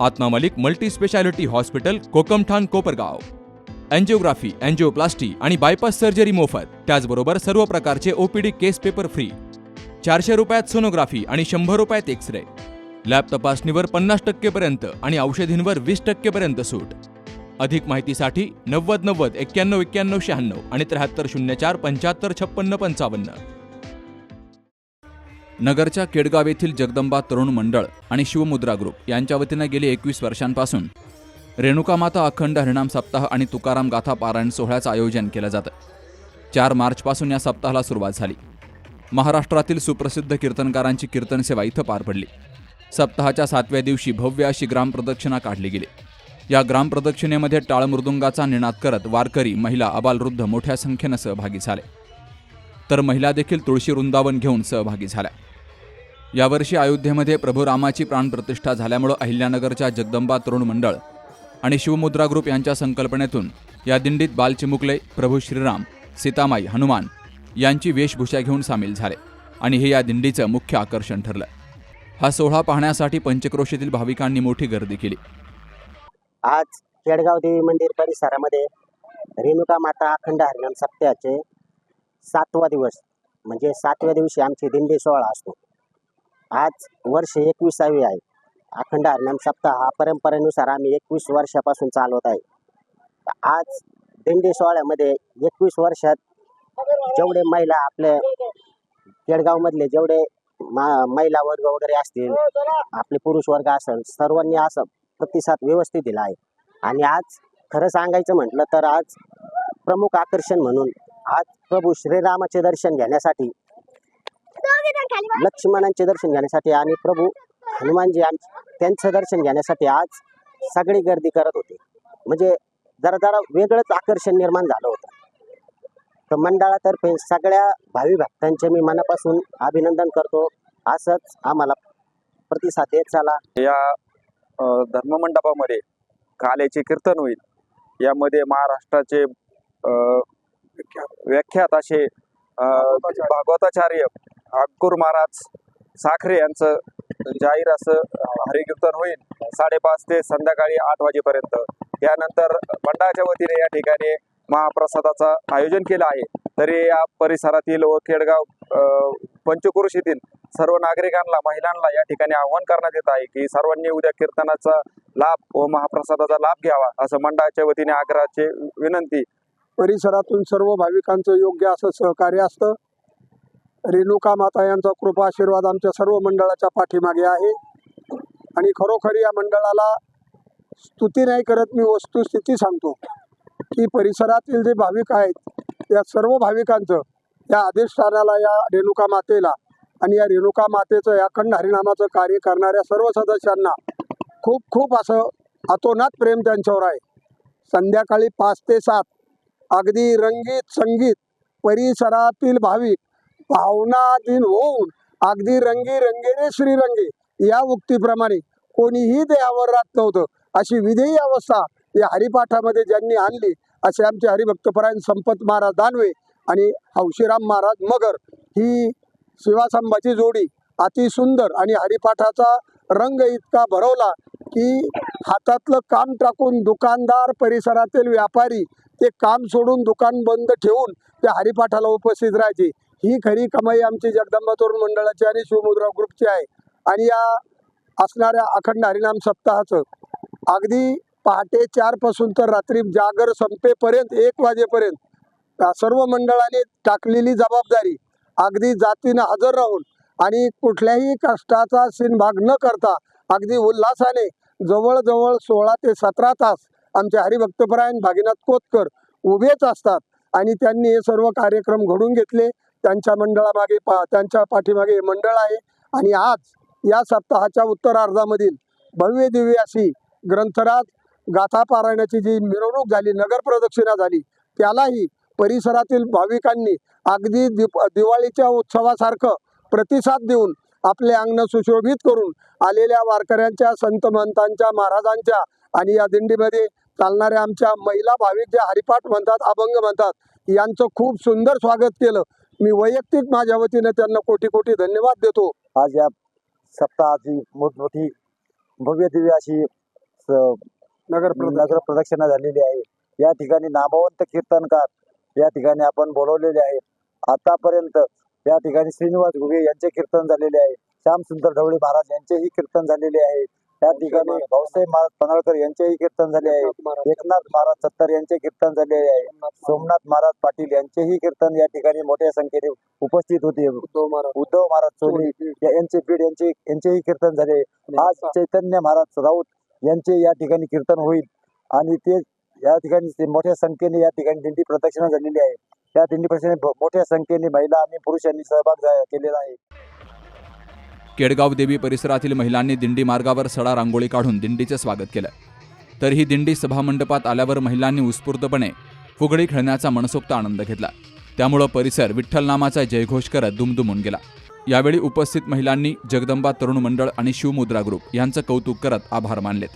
Atma Malik multi speciality hospital Kokamthan Kopargaon. Angiography angioplasty आणि bypass surgery मोफत. त्याचबरोबर सर्व प्रकारचे ओपीडी केस पेपर फ्री चारशे रुपयात सोनोग्राफी आणि शंभर रुपयात एक्स रे लॅब तपासणीवर पन्नास टक्केपर्यंत आणि औषधींवर वीस टक्केपर्यंत सूट. अधिक माहितीसाठी नव्वद नव्वद एक्क्याण्णव एक्क्याण्णव शहाण्णव आणि त्र्याहत्तर शून्य चार पंच्याहत्तर छप्पन्न पंचावन्न. नगरच्या केडगाव येथील जगदंबा तरुण मंडळ आणि शिवमुद्रा ग्रुप यांच्या वतीनं गेली एकवीस वर्षांपासून. रेणुका माता अखंड हरिणाम सप्ताह आणि तुकाराम गाथा पारायण सोहळ्याचं आयोजन केलं जातं. चार मार्चपासून या सप्ताहाला सुरुवात झाली. महाराष्ट्रातील सुप्रसिद्ध कीर्तनकारांची कीर्तन सेवा इथं पार पडली. सप्ताहाच्या सातव्या दिवशी भव्य अशी ग्रामप्रदक्षिणा काढली गेली. या ग्रामप्रदक्षिणेमध्ये टाळ मृदुंगाचा निनाद करत वारकरी महिला अबालवृद्ध मोठ्या संख्येनं सहभागी झाले. तर महिला देखील तुळशी वृंदावन घेऊन सहभागी झाल्या. यावर्षी अयोध्येमध्ये प्रभू रामाची प्राणप्रतिष्ठा झाल्यामुळं अहिल्यानगरच्या जगदंबा तरुण मंडळ आणि शिवमुद्रा ग्रुप यांच्या संकल्पनेतून या दिंडीत बालचिमुकले प्रभू श्रीराम सीतामाई हनुमान यांची वेशभूषा घेऊन सामील झाले आणि हे या दिंडीचं मुख्य आकर्षण ठरलं. हा सोहळा पाहण्यासाठी पंचक्रोशीतील भाविकांनी मोठी गर्दी केली. आज खेडगाव देवी मंदिर परिसरामध्ये रेणुका माता अखंड हरिनाम सप्त्याचे सातवा दिवस म्हणजे सातव्या दिवशी आमची दिंडी सोहळा असतो. आज वर्ष एकविसावी आहे. अखंड हरनाम सप्ताह हा परंपरेनुसार आम्ही एकवीस वर्षापासून चालवत आहे. आज दिंडी सोहळ्यामध्ये एकवीस वर्षात जेवढे महिला आपल्या केडगावमधले जेवढे मा महिला वर्ग वगैरे असतील आपले पुरुष वर्ग असेल सर्वांनी असं प्रतिसाद व्यवस्थित दिला आहे. आणि आज खरं सांगायचं म्हटलं तर आज प्रमुख आकर्षण म्हणून आज प्रभू श्रीरामाचे दर्शन घेण्यासाठी लक्ष्मणांचे दर्शन घेण्यासाठी आणि प्रभू हनुमानजी आम त्यांचं दर्शन घेण्यासाठी आज सगळी गर्दी करत होती. म्हणजे जरा जरा वेगळंच आकर्षण निर्माण झालं होतं. तर मंडळातर्फे सगळ्या भावी भक्तांचे मी मनापासून अभिनंदन करतो. असंच आम्हाला प्रतिसाद देत चला. या धर्ममंडपामध्ये कालेचे कीर्तन होईल. यामध्ये महाराष्ट्राचे अ, व्याख्यात असे भागवताचार्य अंकुर महाराज साखरे यांचं जाहीर असं हरिकीर्तन होईल साडेपाच ते संध्याकाळी आठ वाजेपर्यंत. यानंतर मंडळाच्या वतीने या ठिकाणी महाप्रसादाचं आयोजन केलं आहे. तरी या परिसरातील व खेडगाव अ, पंचक्रोशीतील सर्व नागरिकांना महिलांना या ठिकाणी आव्हान करण्यात येत आहे की सर्वांनी उद्या कीर्तनाचा लाभ व महाप्रसादाचा लाभ घ्यावा असं मंडळाच्या वतीने आग्रहाचे विनंती. परिसरातून सर्व भाविकांचं योग्य असं सहकार्य असतं. रेणुका माता यांचा कृपा आशीर्वाद आमच्या सर्व मंडळाच्या पाठीमागे आहे. आणि खरोखर या मंडळाला स्तुती नाही करत मी वस्तुस्थिती सांगतो की परिसरातील जे भाविक आहेत या सर्व भाविकांचं या अधिष्ठानाला या रेणुका मातेला आणि या रेणुका मातेचं या अखंड हरिनामाचं कार्य करणाऱ्या सर्व सदस्यांना खूप खूप असं अतोनात प्रेम त्यांच्यावर आहे. संध्याकाळी पाच ते सात अगदी रंगीत संगीत परिसरातील भाविक भावनाधीन होऊन अगदी रंगी रंगेरे श्रीरंगे या उक्तीप्रमाणे कोणीही देहावर राहत नव्हतं. अशी विधेयी अवस्था या हरिपाठामध्ये ज्यांनी आणली असे आमचे हरिभक्तपरायण संपत महाराज दानवे आणि हौशीराम महाराज मगर ही शिवासंभाची जोडी अति सुंदर आणि हरिपाठाचा रंग इतका भरवला की हातातलं काम टाकून दुकानदार परिसरातील व्यापारी ते काम सोडून दुकान बंद ठेवून त्या हरिपाठाला उपस्थित राहायचे. ही खरी कमाई आमची जगदंबा तोरण मंडळाची आणि शिवमुद्रा ग्रुपची आहे. आणि या असणाऱ्या अखंड हरिनाम सप्ताहाचं अगदी पहाटे चारपासून तर रात्री जागर संपेपर्यंत एक वाजेपर्यंत सर्व मंडळाने टाकलेली जबाबदारी अगदी जातीनं हजर राहून आणि कुठल्याही कष्टाचा भाग न करता अगदी उल्हासाने जवळजवळ सोळा ते सतरा तास आमचे हरिभक्तपरायण भागीनाथ कोतकर उभेच असतात. आणि त्यांनी हे सर्व कार्यक्रम घडून घेतले. त्यांच्या मंडळामागे पा त्यांच्या पाठीमागे मंडळ आहे. आणि आज या सप्ताहाच्या उत्तरार्धामधील भव्य दिव्य अशी ग्रंथराज गाथा पारायणाची जी मिरवणूक झाली नगर प्रदक्षिणा झाली त्यालाही परिसरातील भाविकांनी अगदी दिप दिवाळीच्या उत्सवासारखं प्रतिसाद देऊन आपले अंगण सुशोभित करून आलेल्या वारकऱ्यांच्या संत महंतांच्या महाराजांच्या आणि या दिंडीमध्ये चालणाऱ्या आमच्या महिला भाविक जे हरिपाठ म्हणतात अभंग म्हणतात यांचं खूप सुंदर स्वागत केलं. मी वैयक्तिक माझ्या वतीने त्यांना कोटी कोटी धन्यवाद देतो. आज या सप्ताहाची मोठमोठी भव्य दिव्य अशी नगर. नगर प्रदक्षिणा झालेली आहे. या ठिकाणी नामवंत कीर्तनकार या ठिकाणी आपण बोलवलेले आहेत. आतापर्यंत या ठिकाणी श्रीनिवास घुगे यांचे कीर्तन झालेले आहे. श्यामसुंदर ढवळे महाराज यांचेही कीर्तन झालेले आहे. या ठिकाणी भाऊसाहेब महाराज पन्हाळकर यांचेही कीर्तन झाले आहे. एकनाथ महाराज. सत्तर यांचे कीर्तन झालेले आहे. सोमनाथ महाराज पाटील यांचेही कीर्तन या ठिकाणी मोठ्या संख्येने उपस्थित होते. उद्धव महाराज. सोनी या- यांचे पीठ यांचे यांचेही कीर्तन झाले. आज चैतन्य महाराज राऊत यांचे या ठिकाणी कीर्तन होईल. आणि ते या ठिकाणी मोठ्या संख्येने या ठिकाणी दिंडी प्रदक्षिणा झालेली आहे. त्या दिंडी प्रदक्षिणेत मोठ्या संख्येने महिला आणि पुरुषांनी सहभाग केलेला आहे. केडगाव देवी परिसरातील महिलांनी दिंडी मार्गावर सडा रांगोळी काढून दिंडीचे स्वागत केलं. तर ही दिंडी सभामंडपात आल्यावर महिलांनी उत्स्फूर्तपणे फुगडी खेळण्याचा मनसोक्त आनंद घेतला. त्यामुळं परिसर विठ्ठल नामाचा जयघोष करत दुमदुमून गेला. यावेळी उपस्थित महिलांनी जगदंबा तरुण मंडळ आणि शिवमुद्रा ग्रुप यांचं कौतुक करत आभार मानलेत.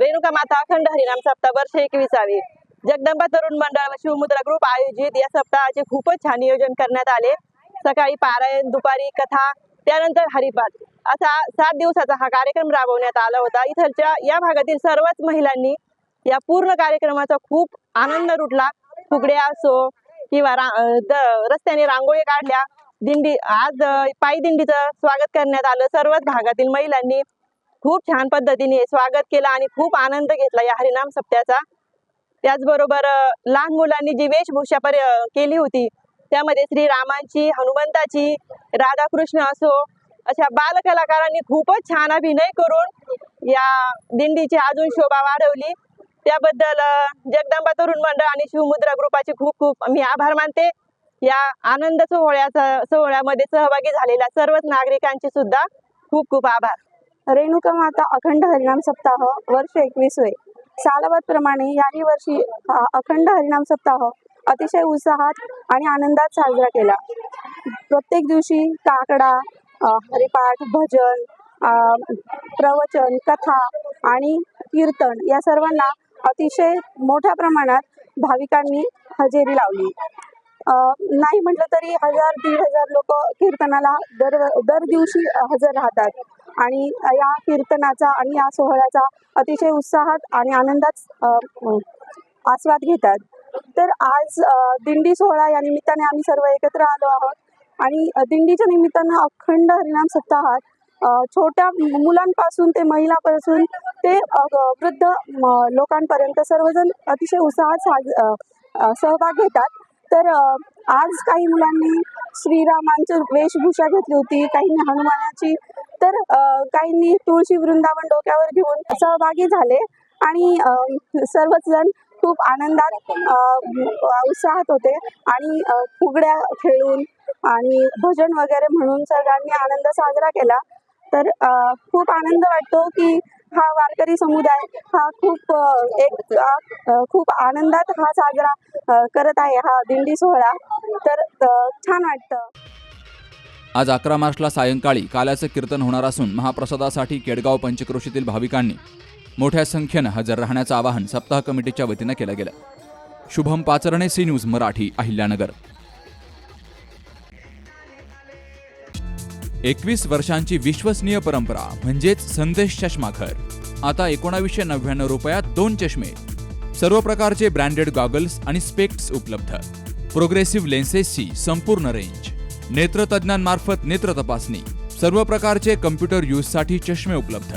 रेणुका माता अखंड हरिनाम सप्ताह वर्ष एकविसावी. जगदंबा तरुण मंडळ व शिवमुद्रा ग्रुप आयोजित या सप्ताहाचे खूपच छान नियोजन करण्यात आले. सकाळी पारायण दुपारी कथा त्यानंतर हरिपाठ. असा सात दिवसाचा हा कार्यक्रम राबवण्यात आला होता. इथलच्या या भागातील सर्वच महिलांनी या पूर्ण कार्यक्रमाचा खूप आनंद लुटला. फुगड्या असो किंवा रा रस्त्याने रांगोळी काढल्या. दिंडी आज पायी दिंडीचं स्वागत करण्यात आलं. सर्वच भागातील महिलांनी खूप छान पद्धतीने स्वागत केलं आणि खूप आनंद घेतला या हरिनाम सप्त्याचा. त्याचबरोबर लहान मुलांनी जी वेशभूषा पर केली होती त्यामध्ये श्री रामांची हनुमंताची राधाकृष्ण असो अशा बालकलाकारांनी खूपच छान अभिनय करून या दिंडीची अजून शोभा वाढवली. त्याबद्दल जगदंबा तरुण मंडळ आणि शिवमुद्रा ग्रुपाचे खूप खूप मी आभार मानते. या आनंद सोहळ्याचा सोहळ्यामध्ये सहभागी झालेल्या सर्वच नागरिकांचे सुद्धा खूप खूप आभार. रेणुका माता अखंड हरिनाम सप्ताह वर्ष एकवीसवे सालाबादप्रमाणे याही वर्षी अखंड हरिनाम सप्ताह अतिशय उत्साहात आणि आनंदात साजरा केला. प्रत्येक दिवशी काकडा हरिपाठ भजन प्रवचन कथा आणि कीर्तन या सर्वांना अतिशय मोठ्या प्रमाणात भाविकांनी हजेरी लावली. नाही म्हटलं तरी हजार दीड हजार लोक कीर्तनाला दर दर दिवशी हजर राहतात आणि या कीर्तनाचा आणि या सोहळ्याचा अतिशय उत्साहात आणि आनंदात आस्वाद घेतात. तर आज दिंडी सोहळा या निमित्ताने आम्ही सर्व एकत्र आलो आहोत. आणि दिंडीच्या निमित्तानं अखंड हरिनाम सप्ताहात छोट्या मुलांपासून ते महिलापासून ते वृद्ध लोकांपर्यंत सर्वजण अतिशय उत्साहात साज सहभाग घेतात. तर आज काही मुलांनी श्रीरामांची वेशभूषा घेतली होती काहींनी हनुमानाची तर काहींनी तुळशी वृंदावन डोक्यावर घेऊन सहभागी झाले. आणि सर्वच जण खूप आनंदात उत्साहात होते. आणि फुगड्या खेळून आणि भजन वगैरे म्हणून सगळ्यांनी आनंद साजरा केला. तर खूप आनंद वाटतो की हा वारकरी समुदाय हा खूप एक खूप आनंदात हा साजरा करत आहे हा दिंडी सोहळा. तर छान वाटतं. आज अकरा मार्चला सायंकाळी काल्याचं कीर्तन होणार असून महाप्रसादासाठी केडगाव पंचक्रोशीतील भाविकांनी मोठ्या संख्येनं हजर राहण्याचं आवाहन सप्ताह कमिटीच्या वतीनं केलं गेलं. Shubham Pacharne C news Marathi Ahilyanagar. एकवीस वर्षांची विश्वसनीय परंपरा म्हणजेच संदेश चष्माघर. आता एकोणावीसशे नव्याण्णव रुपयात दोन चष्मे. सर्व प्रकारचे ब्रँडेड गॉगल्स आणि स्पेक्ट्स उपलब्ध. प्रोग्रेसिव्ह लेन्सेसची संपूर्ण रेंज. नेत्रतज्ञांमार्फत नेत्र तपासणी. सर्व प्रकारचे कम्प्युटर यूजसाठी चष्मे उपलब्ध.